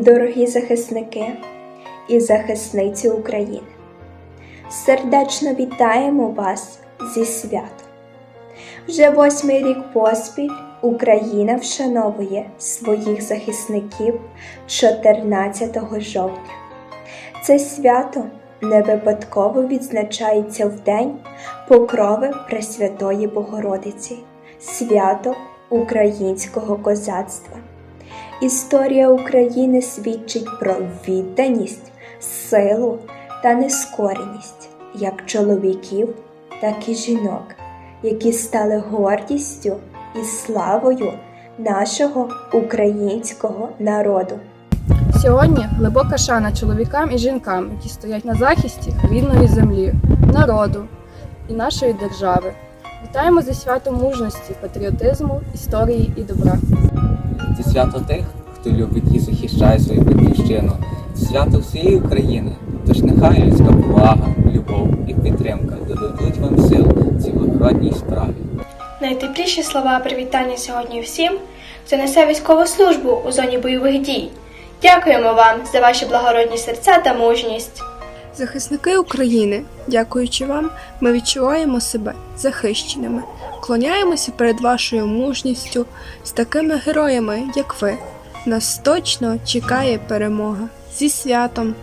дорогі захисники і захисниці України. Сердечно вітаємо вас зі святом. Вже восьмий рік поспіль Україна вшановує своїх захисників 14 жовтня. Це свято не випадково відзначається в День Покрови Пресвятої Богородиці, свято українського козацтва. Історія України свідчить про відданість, силу та нескореність як чоловіків, так і жінок, які стали гордістю і славою нашого українського народу. Сьогодні глибока шана чоловікам і жінкам, які стоять на захисті рідної землі, народу і нашої держави. Вітаємо зі святом мужності, патріотизму, історії і добра. Це свято тих, хто любить і захищає свою батьківщину. Свято всієї України. Тож нехай людська повага, любов і підтримка додадуть вам сил цій благородній справі. Найтепліші слова привітання сьогодні всім, хто несе військову службу у зоні бойових дій. Дякуємо вам за ваші благородні серця та мужність. Захисники України, дякуючи вам, ми відчуваємо себе захищеними, клоняємося перед вашою мужністю з такими героями, як ви. Нас точно чекає перемога. Зі святом!